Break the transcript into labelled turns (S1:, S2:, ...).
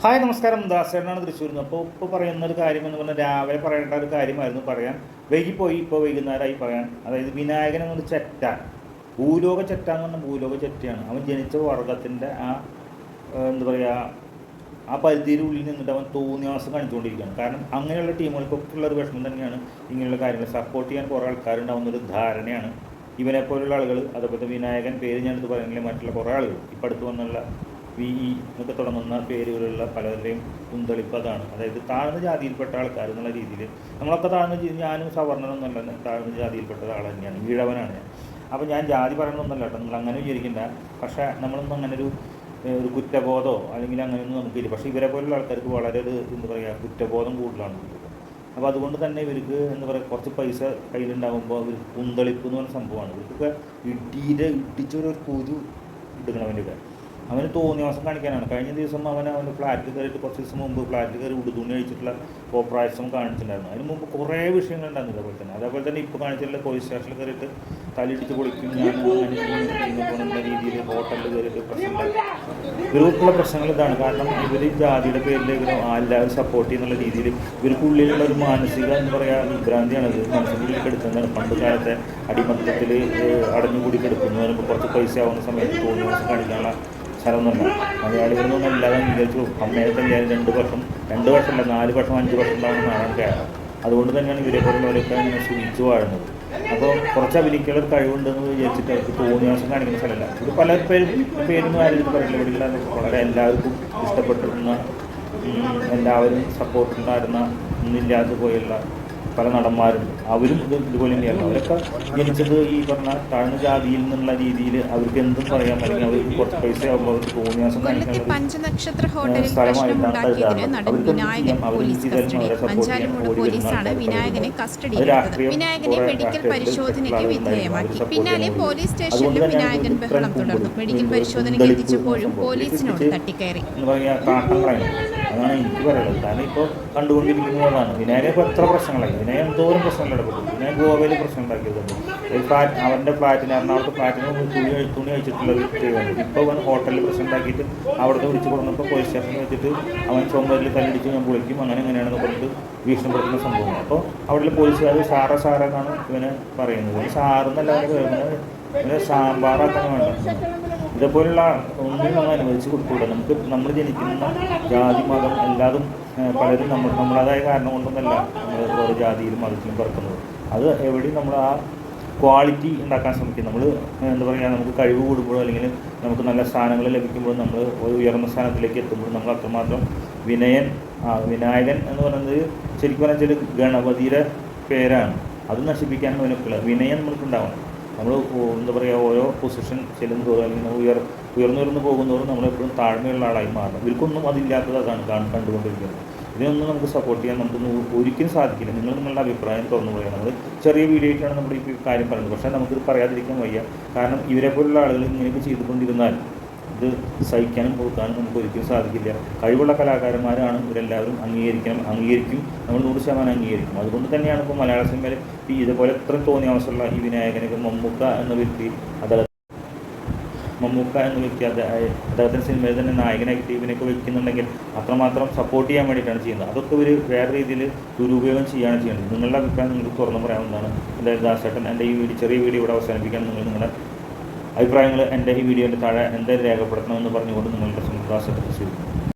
S1: Hi നമസ്കാരം. ദാസേട്ടനാണ് തൃശ്ശൂരിൽ നിന്ന് അപ്പോൾ ഇപ്പോൾ പറയുന്ന ഒരു കാര്യം എന്ന് പറഞ്ഞാൽ രാവിലെ പറയേണ്ട ഒരു കാര്യമായിരുന്നു പറയാൻ. വൈകിപ്പോയി ഇപ്പോൾ വൈകുന്നേരമായി പറയാൻ. അതായത് വിനായകൻ എന്നൊരു ചെറ്റ. ഭൂലോക ചെറ്റ എന്ന് പറഞ്ഞാൽ ഭൂലോക ചെറ്റയാണ്. അവൻ ജനിച്ച വർഗത്തിന്റെ ആ എന്താ പറയുക ആ പരിധിയുടെ ഉള്ളിൽ നിന്നിട്ട് അവൻ തോന്നിയാസം കാണിച്ചുകൊണ്ടിരിക്കുകയാണ്. കാരണം അങ്ങനെയുള്ള ടീമുകൾക്കൊക്കെ ഉള്ള ഒരു വിഷമം തന്നെയാണ് ഇങ്ങനെയുള്ള കാര്യങ്ങൾ. സപ്പോർട്ട് ചെയ്യാൻ കുറേ ആൾക്കാരുണ്ടാവുന്ന ഒരു ധാരണയാണ്. ഇവനെ പോലുള്ള ആളുകൾ അതുപോലെ വിനായകൻ പേര് ഞാനിത് പറയുന്നില്ല മറ്റുള്ള കുറേ ആളുകൾ. ഇപ്പം അടുത്ത് വന്നുള്ള വി ഇ എന്നൊക്കെ തുടങ്ങുന്ന പേരുകളുള്ള പലരുടെയും കുന്തളിപ്പ് അതാണ്. അതായത് താഴ്ന്ന ജാതിയിൽപ്പെട്ട ആൾക്കാർ എന്നുള്ള രീതിയിൽ നമ്മളൊക്കെ താഴ്ന്ന ഞാനും സവർണനൊന്നുമല്ല താഴ്ന്ന ജാതിയിൽപ്പെട്ട ആൾ തന്നെയാണ് ഈഴവനാണ് ഞാൻ. അപ്പോൾ ഞാൻ ജാതി പറയണമെന്നല്ല കേട്ടോ നിങ്ങൾ അങ്ങനെ വിചാരിക്കണ്ട. പക്ഷേ നമ്മളൊന്നും അങ്ങനെ ഒരു ഒരു കുറ്റബോധമോ അല്ലെങ്കിൽ അങ്ങനെയൊന്നും നമുക്കില്ല. പക്ഷേ ഇവരെ പോലുള്ള ആൾക്കാർക്ക് വളരെ ഒരു എന്താ പറയുക കുറ്റബോധം കൂടുതലാണ്. അപ്പോൾ അതുകൊണ്ട് തന്നെ ഇവർക്ക് എന്താ പറയുക കുറച്ച് പൈസ കയ്യിലുണ്ടാകുമ്പോൾ അവർ കുന്തളിപ്പ് എന്ന് പറഞ്ഞ സംഭവമാണ്. ഇവർക്കൊക്കെ ഇടിയിൽ ഇടിച്ചൊരു കുരു ഇടുക്കണം അവന്റെ അവന് തോന്നിയ മാസം കാണിക്കാനാണ്. കഴിഞ്ഞ ദിവസം അവൻ അവന്റെ ഫ്ലാറ്റ് കയറിയിട്ട് കുറച്ച് ദിവസം മുമ്പ് ഫ്ലാറ്റ് കയറി ഉടുതുണി അഴിച്ചിട്ടുള്ള കോപ്രായസം കാണിച്ചിട്ടുണ്ടായിരുന്നു. അതിന് മുമ്പ് കുറേ വിഷയങ്ങൾ ഉണ്ടായിരുന്നു അതേപോലെ തന്നെ അതേപോലെ തന്നെ ഇപ്പോൾ കാണിച്ചിട്ടുള്ള പോലീസ് സ്റ്റേഷനിൽ കയറിയിട്ട് തലയിടിച്ച് പൊളിക്കും. ഞാൻ പോകുന്ന രീതിയിൽ ഹോട്ടലിൽ കയറിയിട്ട് പ്രശ്നം ഗ്രൂപ്പുള്ള ഇവർക്കുള്ള പ്രശ്നങ്ങൾ ഇതാണ്. കാരണം ഇവർ ജാതിയുടെ പേരിൽ ഇവർ എല്ലാവരും സപ്പോർട്ട് ചെയ്യുന്നുള്ള രീതിയിൽ ഇവർക്കുള്ളിലുള്ള ഒരു മാനസിക എന്ന് പറയുക വിഭ്രാന്തിയാണ് ഇത് മനസ്സിനുള്ളിൽ കെടുക്കുന്നതാണ് പണ്ട് കാലത്തെ അടിമത്തത്തിൽ അടഞ്ഞുകൂടി കിടക്കുന്നു പറയുമ്പോൾ കുറച്ച് പൈസ ആവുന്ന സമയത്ത് തോന്നി മാസം കാണിക്കാനുള്ള സ്ഥലമൊന്നുമല്ല മലയാളികളൊന്നും ഇല്ലാതെ വിചാരിച്ചു അമ്മയെ തന്നെ രണ്ട് വർഷം രണ്ട് വർഷമല്ല നാല് വർഷം അഞ്ച് വർഷം ഉണ്ടാവുന്ന നാടാണ് കേരളം അതുകൊണ്ട് തന്നെയാണ് ഇവരെ പോലുള്ളവരൊക്കെ ഇങ്ങനെ സുഖിച്ചു വാഴുന്നത്. അപ്പോൾ കുറച്ച് അഭിനയിക്കാനുള്ള ഒരു കഴിവുണ്ടെന്ന് വിചാരിച്ചിട്ട് അവർക്ക് തോന്നിയാസം കാണിക്കുന്ന സ്ഥലമല്ല. ഇത് പല പേരും പേരൊന്നും ആരും പറയില്ല ഇവിടെ വളരെ എല്ലാവർക്കും ഇഷ്ടപ്പെട്ടിരുന്ന എല്ലാവരും സപ്പോർട്ട് ഉണ്ടായിരുന്ന ഒന്നില്ലാതെ പോയുള്ള പല നടന്മാരും അവരും ഇത് ഇതുപോലെ തന്നെയാണ്. അവരൊക്കെ ജനിച്ചത് ഈ പറഞ്ഞ താഴ്ന്ന ജാതിയിൽ നിന്നുള്ള രീതിയിൽ അവർക്ക് എന്തും പറയാം അല്ലെങ്കിൽ അവർക്ക് കുറച്ച് പൈസ ആകുമ്പോൾ അവർക്ക് തോന്നിയാസം സ്ഥലമായിട്ടാണ് അവർക്ക് ചെയ്യാം, ചെയ്താലും അവരെ ചെയ്യാൻ ഓടി വരുന്ന രാഷ്ട്രീയം
S2: പിന്നാലെ പോലീസ് സ്റ്റേഷനിൽ വിനായകൻ ബഹളം തുടർന്നു. മെഡിക്കൽ
S1: കൂടുതൽ
S2: പരിശോധനയ്ക്ക് എത്തിച്ചപ്പോഴും പോലീസിനോട് തട്ടിക്കയറി.
S1: അതാണ് എനിക്ക് പറയുള്ളത് കാരണം ഇപ്പോൾ കണ്ടുകൊണ്ടിരിക്കുന്നതാണ് വിനായകൻ ഇപ്പോൾ എത്ര പ്രശ്നങ്ങളായി? വിനായകൻ എന്തോരം പ്രശ്നങ്ങൾ ഇടപെട്ടു വിനായകൻ ഗോവയിൽ പ്രശ്നം ഉണ്ടാക്കിയതുണ്ട് ഈ ഫ്ലാറ്റ് അവന്റെ ഫ്ലാറ്റിന് എറണാകുളത്ത് ഫ്ലാറ്റിന് തുണി തുണി കഴിച്ചിട്ടുള്ള ഒരു ഇപ്പോൾ അവൻ ഹോട്ടലിൽ പ്രശ്നം ഉണ്ടാക്കിയിട്ട് അവിടുത്തെ വിളിച്ച് കൊടുക്കുന്നപ്പോൾ പോലീസ് സ്റ്റേഷനിൽ വെച്ചിട്ട് അവൻ ചുമരിൽ കല്ലടിച്ച് ഞാൻ പൊളിക്കും. അങ്ങനെ എങ്ങനെയാണെന്ന് പറഞ്ഞിട്ട് ഭീഷണിപ്പെടുത്തുന്ന സംഭവമാണ്. അപ്പോൾ അവിടെയുള്ള പോലീസുകാർ സാറ സാറെന്നാണ് ഇവനെ പറയുന്നത്. സാറെന്നല്ല ഇവനെ സാമ്പാറാക്കാൻ വേണ്ട. ഇതേപോലുള്ള ഒന്നും നമ്മൾ അനുവദിച്ച് കൊടുത്തുകൂടാ? നമുക്ക് നമ്മൾ ജനിക്കുന്ന ജാതി മതം എല്ലാതും പലരും നമ്മൾ നമ്മളതായ കാരണം കൊണ്ടൊന്നല്ല നമ്മൾ ഓരോ ജാതിയിലും മതത്തിലും പറക്കുന്നത്. അത് എവിടെയും നമ്മൾ ആ ക്വാളിറ്റി ഉണ്ടാക്കാൻ ശ്രമിക്കും. നമ്മൾ എന്താ പറയുക നമുക്ക് കഴിവ് കൂടുമ്പോഴോ അല്ലെങ്കിൽ നമുക്ക് നല്ല സ്ഥാനങ്ങൾ ലഭിക്കുമ്പോഴും നമ്മൾ ഒരു ഉയർന്ന സ്ഥാനത്തിലേക്ക് എത്തുമ്പോഴും നമ്മൾ അത്രമാത്രം വിനയൻ വിനായകൻ എന്ന് പറയുന്നത് ശരിക്കും പറഞ്ഞാൽ ഗണപതിയുടെ പേരാണ്. അത് നശിപ്പിക്കാനും അതിനൊക്കെയുള്ള വിനയം നമുക്കുണ്ടാവണം നമ്മൾ എന്താ പറയുക ഓരോ പൊസിഷൻ ചെല്ലുന്നതോറും അല്ലെങ്കിൽ ഉയർ ഉയർന്നുയർന്നു പോകുന്നതോറും നമ്മളെപ്പോഴും താഴ്മയുള്ള ആളായി മാറണം. ഇവർക്കൊന്നും അതില്ലാത്തതാണ് കണ്ടുകൊണ്ടിരിക്കുന്നത്. ഇതിനൊന്നും നമുക്ക് സപ്പോർട്ട് ചെയ്യാൻ നമുക്കൊന്നും ഒരിക്കലും സാധിക്കില്ല. നിങ്ങൾ നിങ്ങളുടെ അഭിപ്രായം തുറന്നു പറയുക. നമ്മൾ ചെറിയ വീഡിയോ ആയിട്ടാണ് നമ്മൾ ഈ കാര്യം പറയുന്നത്. പക്ഷേ നമുക്കിത് പറയാതിരിക്കാൻ വയ്യ. കാരണം ഇവരെ പോലുള്ള ആളുകൾ ഇങ്ങനെയൊക്കെ ചെയ്തുകൊണ്ടിരുന്നാൽ ഇത് സഹിക്കാനും കൊടുക്കാനും നമുക്ക് ഒരിക്കലും സാധിക്കില്ല. കഴിവുള്ള കലാകാരന്മാരാണ് ഇവരെല്ലാവരും അംഗീകരിക്കണം. അംഗീകരിക്കും. നമ്മൾ നൂറ് ശതമാനം അംഗീകരിക്കും. അതുകൊണ്ട് തന്നെയാണ് ഇപ്പോൾ മലയാള സിനിമയിൽ ഈ ഇതുപോലെ ഇത്രയും തോന്നിയ അവസരമുള്ള ഈ വിനായകനൊക്കെ മമ്മൂക്ക എന്ന വ്യക്തി അദ്ദേഹം മമ്മൂക്ക എന്ന വ്യക്തി അദ്ദേഹം അദ്ദേഹത്തിന്റെ സിനിമയിൽ തന്നെ നായകനായിട്ട് ഇവനൊക്കെ വെക്കുന്നുണ്ടെങ്കിൽ അത്രമാത്രം സപ്പോർട്ട് ചെയ്യാൻ വേണ്ടിയിട്ടാണ് ചെയ്യുന്നത്. അതൊക്കെ ഒരു വേറെ രീതിയിൽ ദുരുപയോഗം ചെയ്യുകയാണ് ചെയ്യുന്നത്. നിങ്ങളുടെ അഭിപ്രായം നിങ്ങൾക്ക് തുറന്നു പറയാവുന്നതാണ്. എന്തായാലും ദാസേട്ടൻ എന്റെ ഈ വീഡിയോ ചെറിയ വീഡിയോ ഇവിടെ അവസാനിപ്പിക്കാൻ നിങ്ങൾ നിങ്ങളുടെ അഭിപ്രായങ്ങൾ എന്റെ ഈ വീഡിയോന്റെ താഴെ എന്തായാലും രേഖപ്പെടുത്തണമെന്ന് പറഞ്ഞുകൊണ്ട് നിങ്ങളുടെ സ്വന്തം ദാസേട്ടൻ